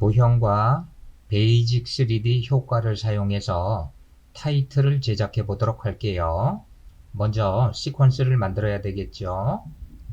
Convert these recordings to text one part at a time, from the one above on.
도형과 베이직 3D 효과를 사용해서 타이틀을 제작해 보도록 할게요. 먼저 시퀀스를 만들어야 되겠죠.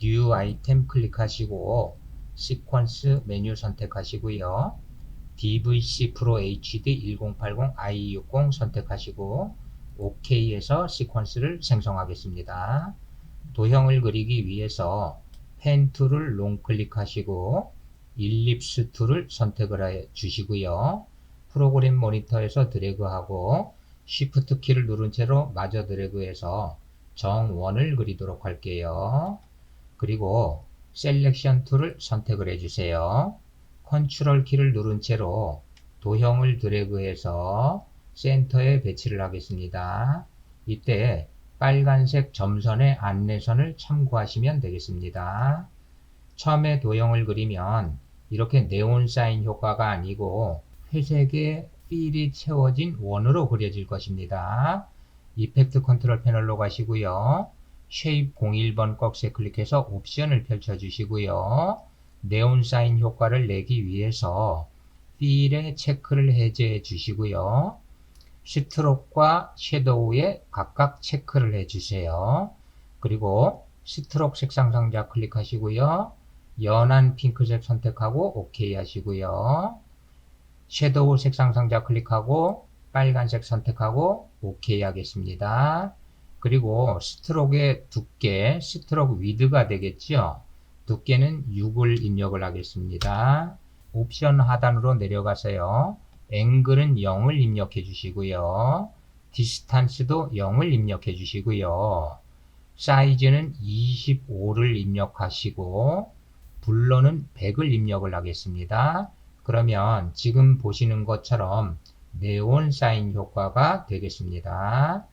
New 아이템 클릭하시고 시퀀스 메뉴 선택하시고요. DVC Pro HD 1080 i60 선택하시고 OK에서 시퀀스를 생성하겠습니다. 도형을 그리기 위해서 펜 툴을 롱 클릭하시고 일립스 툴을 선택을 해 주시고요. 프로그램 모니터에서 드래그하고 Shift 키를 누른 채로 마저 드래그해서 정원을 그리도록 할게요. 그리고 셀렉션 툴을 선택을 해주세요. 컨트롤 키를 누른 채로 도형을 드래그해서 센터에 배치를 하겠습니다. 이때 빨간색 점선의 안내선을 참고하시면 되겠습니다. 처음에 도형을 그리면 이렇게 네온 사인 효과가 아니고 회색의 필이 채워진 원으로 그려질 것입니다. 이펙트 컨트롤 패널로 가시고요. 쉐입 01번 꺽쇠 클릭해서 옵션을 펼쳐 주시고요. 네온 사인 효과를 내기 위해서 필의 체크를 해제해 주시고요. 스트로크와 섀도우에 각각 체크를 해 주세요. 그리고 스트로크 색상 상자 클릭하시고요. 연한 핑크색 선택하고 OK 하시고요. 섀도우 색상 상자 클릭하고 빨간색 선택하고 OK 하겠습니다. 그리고 스트로크의 두께, 스트로크 위드가 되겠죠. 두께는 6을 입력을 하겠습니다. 옵션 하단으로 내려가세요. 앵글은 0을 입력해 주시고요. 디스탄스도 0을 입력해 주시고요. 사이즈는 25를 입력하시고 블러는 100을 입력을 하겠습니다. 그러면 지금 보시는 것처럼 네온 사인 효과가 되겠습니다.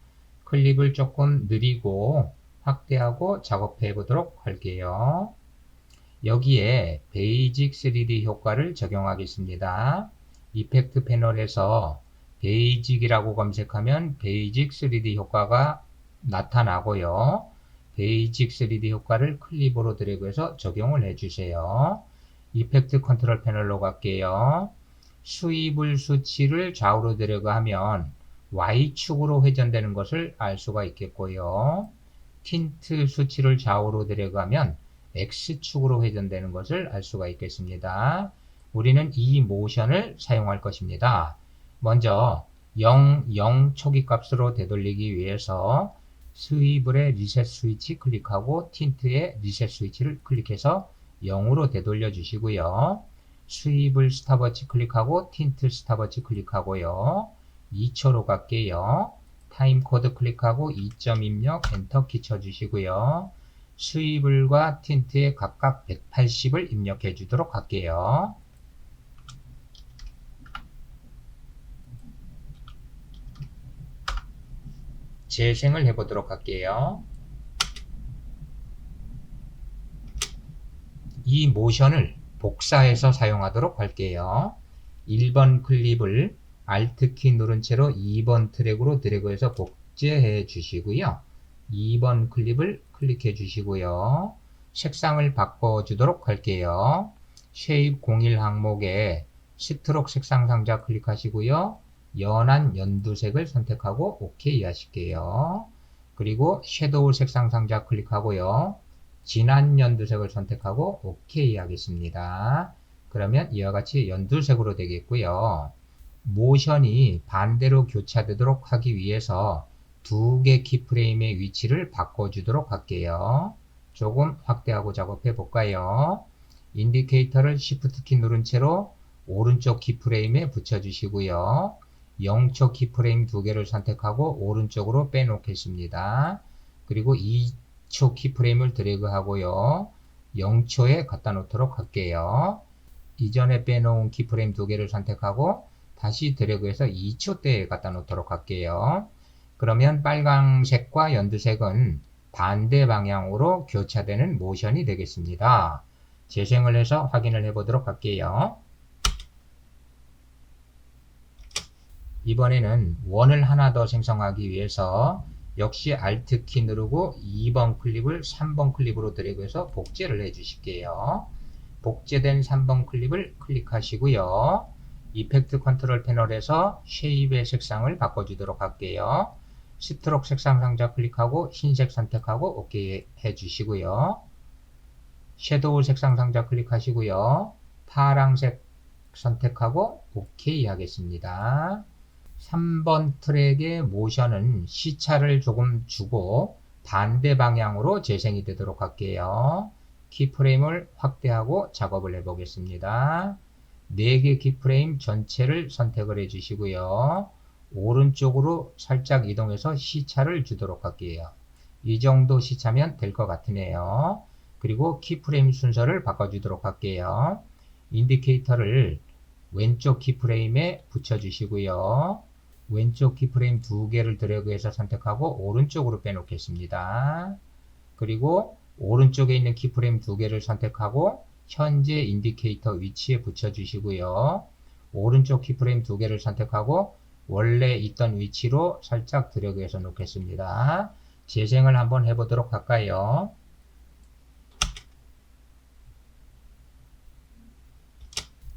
클립을 조금 느리고 확대하고 작업해 보도록 할게요. 여기에 베이직 3D 효과를 적용하겠습니다. 이펙트 패널에서 베이직이라고 검색하면 베이직 3D 효과가 나타나고요. 베이직 3D 효과를 클립으로 드래그해서 적용을 해주세요. 이펙트 컨트롤 패널로 갈게요. 수입을 수치를 좌우로 드래그하면 Y축으로 회전되는 것을 알 수가 있겠고요. 틴트 수치를 좌우로 드래그하면 X축으로 회전되는 것을 알 수가 있겠습니다. 우리는 이 모션을 사용할 것입니다. 먼저 0, 0 초기 값으로 되돌리기 위해서 스위블의 리셋 스위치 클릭하고 틴트의 리셋 스위치를 클릭해서 0으로 되돌려 주시고요. 스위블 스탑워치 클릭하고 틴트 스탑워치 클릭하고요. 2초로 갈게요. 타임 코드 클릭하고 2점 입력 엔터 키 쳐주시고요. 스위블과 틴트에 각각 180을 입력해 주도록 할게요. 재생을 해보도록 할게요. 이 모션을 복사해서 사용하도록 할게요. 1번 클립을 Alt키 누른 채로 2번 트랙으로 드래그해서 복제해 주시고요. 2번 클립을 클릭해 주시고요. 색상을 바꿔 주도록 할게요. 쉐입 01 항목에 스트록 색상 상자 클릭하시고요. 연한 연두색을 선택하고 OK 하실게요. 그리고 섀도우 색상 상자 클릭하고요. 진한 연두색을 선택하고 OK 하겠습니다. 그러면 이와 같이 연두색으로 되겠고요. 모션이 반대로 교차되도록 하기 위해서 두 개 키프레임의 위치를 바꿔주도록 할게요. 조금 확대하고 작업해 볼까요? 인디케이터를 Shift 키 누른 채로 오른쪽 키프레임에 붙여주시고요. 0초 키프레임 두 개를 선택하고 오른쪽으로 빼놓겠습니다. 그리고 2초 키프레임을 드래그 하고요. 0초에 갖다 놓도록 할게요. 이전에 빼놓은 키프레임 두 개를 선택하고 다시 드래그해서 2초 대에 갖다 놓도록 할게요. 그러면 빨강색과 연두색은 반대 방향으로 교차되는 모션이 되겠습니다. 재생을 해서 확인을 해 보도록 할게요. 이번에는 원을 하나 더 생성하기 위해서 역시 Alt 키 누르고 2번 클립을 3번 클립으로 드래그해서 복제를 해 주실게요. 복제된 3번 클립을 클릭하시고요. 이펙트 컨트롤 패널에서 쉐입의 색상을 바꿔주도록 할게요. 스트록 색상 상자 클릭하고 흰색 선택하고 OK 해 주시고요. 섀도우 색상 상자 클릭하시고요. 파랑색 선택하고 OK 하겠습니다. 3번 트랙의 모션은 시차를 조금 주고 반대 방향으로 재생이 되도록 할게요. 키프레임을 확대하고 작업을 해보겠습니다. 4개 키프레임 전체를 선택을 해주시고요. 오른쪽으로 살짝 이동해서 시차를 주도록 할게요. 이 정도 시차면 될 것 같으네요. 그리고 키프레임 순서를 바꿔주도록 할게요. 인디케이터를 왼쪽 키프레임에 붙여주시고요. 왼쪽 키프레임 두 개를 드래그해서 선택하고 오른쪽으로 빼놓겠습니다. 그리고 오른쪽에 있는 키프레임 두 개를 선택하고 현재 인디케이터 위치에 붙여주시고요. 오른쪽 키프레임 두 개를 선택하고 원래 있던 위치로 살짝 드래그해서 놓겠습니다. 재생을 한번 해보도록 할까요?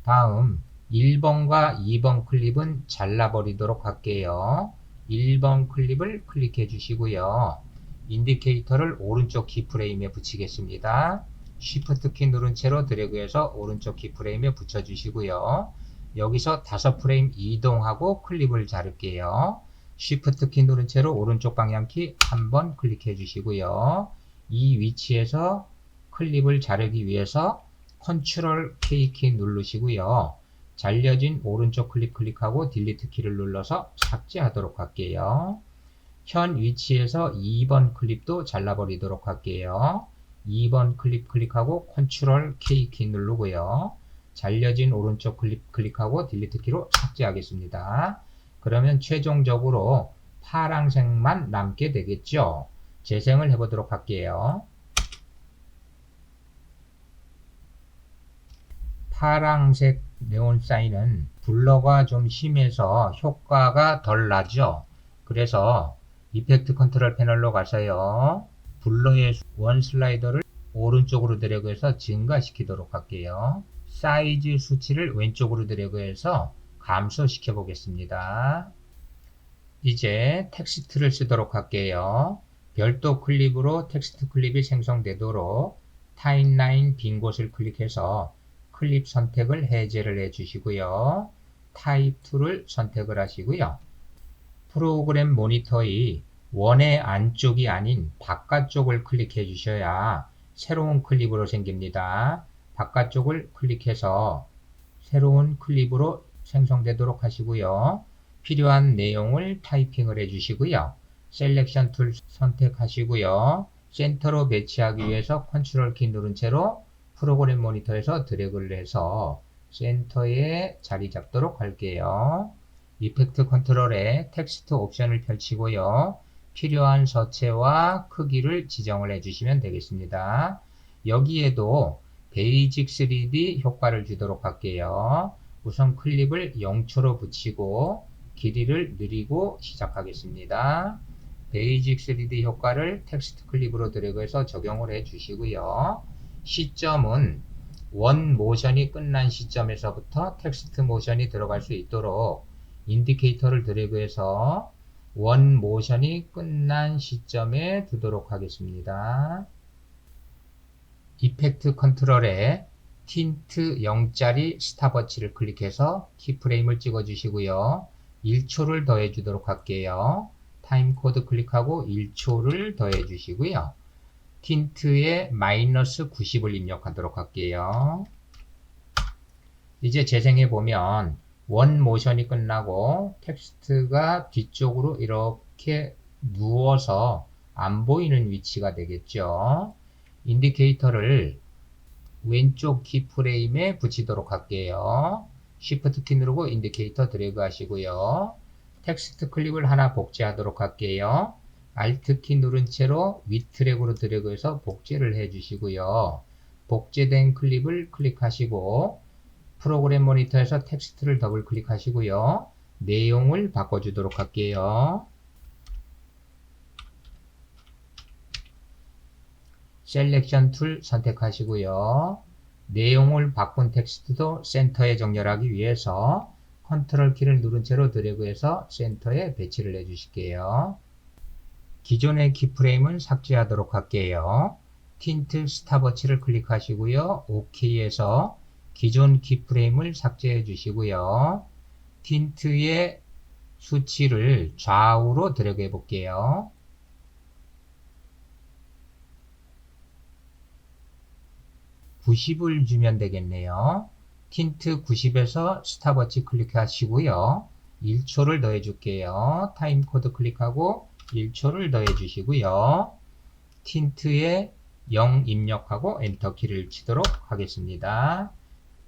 다음 1번과 2번 클립은 잘라버리도록 할게요. 1번 클립을 클릭해 주시고요. 인디케이터를 오른쪽 키프레임에 붙이겠습니다. Shift 키 누른 채로 드래그해서 오른쪽 키프레임에 붙여주시고요. 여기서 5프레임 이동하고 클립을 자를게요. Shift 키 누른 채로 오른쪽 방향 키 한 번 클릭해 주시고요. 이 위치에서 클립을 자르기 위해서 Ctrl K 키 누르시고요. 잘려진 오른쪽 클릭 클릭하고 딜리트 키를 눌러서 삭제하도록 할게요. 현 위치에서 2번 클립도 잘라버리도록 할게요. 2번 클립 클릭하고 Ctrl K 키 누르고요. 잘려진 오른쪽 클립 클릭하고 딜리트 키로 삭제하겠습니다. 그러면 최종적으로 파랑색만 남게 되겠죠. 재생을 해보도록 할게요. 파랑색 네온 사인은 블러가 좀 심해서 효과가 덜 나죠. 그래서 이펙트 컨트롤 패널로 가서요. 블러의 원 슬라이더를 오른쪽으로 드래그해서 증가시키도록 할게요. 사이즈 수치를 왼쪽으로 드래그해서 감소시켜 보겠습니다. 이제 텍스트를 쓰도록 할게요. 별도 클립으로 텍스트 클립이 생성되도록 타임라인 빈 곳을 클릭해서 클립 선택을 해제를 해 주시고요. 타입 2를 선택을 하시고요. 프로그램 모니터의 원의 안쪽이 아닌 바깥쪽을 클릭해 주셔야 새로운 클립으로 생깁니다. 바깥쪽을 클릭해서 새로운 클립으로 생성되도록 하시고요. 필요한 내용을 타이핑을 해 주시고요. 셀렉션 툴 선택하시고요. 센터로 배치하기 위해서 컨트롤 키 누른 채로 프로그램 모니터에서 드래그를 해서 센터에 자리 잡도록 할게요. 이펙트 컨트롤에 텍스트 옵션을 펼치고요. 필요한 서체와 크기를 지정을 해주시면 되겠습니다. 여기에도 베이직 3D 효과를 주도록 할게요. 우선 클립을 0초로 붙이고 길이를 느리고 시작하겠습니다. 베이직 3D 효과를 텍스트 클립으로 드래그해서 적용을 해 주시고요. 시점은 원 모션이 끝난 시점에서부터 텍스트 모션이 들어갈 수 있도록 인디케이터를 드래그해서 원 모션이 끝난 시점에 두도록 하겠습니다. 이펙트 컨트롤에 틴트 0짜리 스탑워치를 클릭해서 키프레임을 찍어 주시고요. 1초를 더해 주도록 할게요. 타임 코드 클릭하고 1초를 더해 주시고요. 틴트에 마이너스 90을 입력하도록 할게요. 이제 재생해 보면 원 모션이 끝나고 텍스트가 뒤쪽으로 이렇게 누워서 안 보이는 위치가 되겠죠. 인디케이터를 왼쪽 키프레임에 붙이도록 할게요. Shift 키 누르고 인디케이터 드래그 하시고요. 텍스트 클립을 하나 복제하도록 할게요. Alt 키 누른 채로 윗트랙으로 드래그해서 복제를 해 주시고요. 복제된 클립을 클릭하시고 프로그램 모니터에서 텍스트를 더블 클릭하시고요. 내용을 바꿔주도록 할게요. 셀렉션 툴 선택하시고요. 내용을 바꾼 텍스트도 센터에 정렬하기 위해서 컨트롤 키를 누른 채로 드래그해서 센터에 배치를 해 주실게요. 기존의 키프레임은 삭제하도록 할게요. 틴트 스탑워치를 클릭하시고요. OK에서 기존 키프레임을 삭제해 주시고요. 틴트의 수치를 좌우로 드래그 해 볼게요. (90을) 주면 되겠네요. 틴트 90에서 스탑워치 클릭하시고요. 1초를 더해 줄게요. 타임 코드 클릭하고 1초를 더해 주시고요. 틴트에 0 입력하고 엔터 키를 치도록 하겠습니다.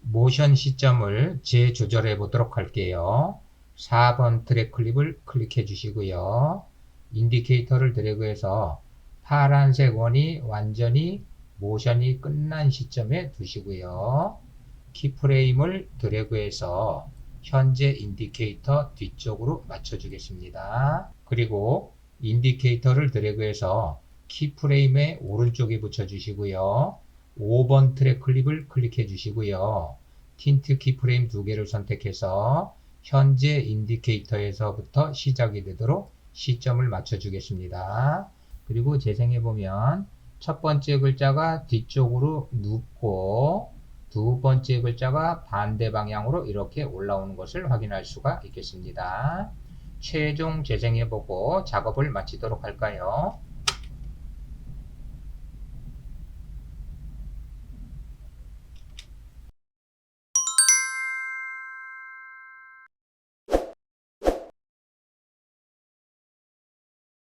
모션 시점을 재조절해 보도록 할게요. 4번 트랙 클립을 클릭해 주시고요. 인디케이터를 드래그해서 파란색 원이 완전히 모션이 끝난 시점에 두시고요. 키프레임을 드래그해서 현재 인디케이터 뒤쪽으로 맞춰주겠습니다. 그리고 인디케이터를 드래그해서 키프레임의 오른쪽에 붙여주시고요. 5번 트랙 클립을 클릭해 주시고요. 틴트 키프레임 두 개를 선택해서 현재 인디케이터에서부터 시작이 되도록 시점을 맞춰주겠습니다. 그리고 재생해 보면 첫 번째 글자가 뒤쪽으로 눕고 두 번째 글자가 반대 방향으로 이렇게 올라오는 것을 확인할 수가 있겠습니다. 최종 재생해 보고 작업을 마치도록 할까요?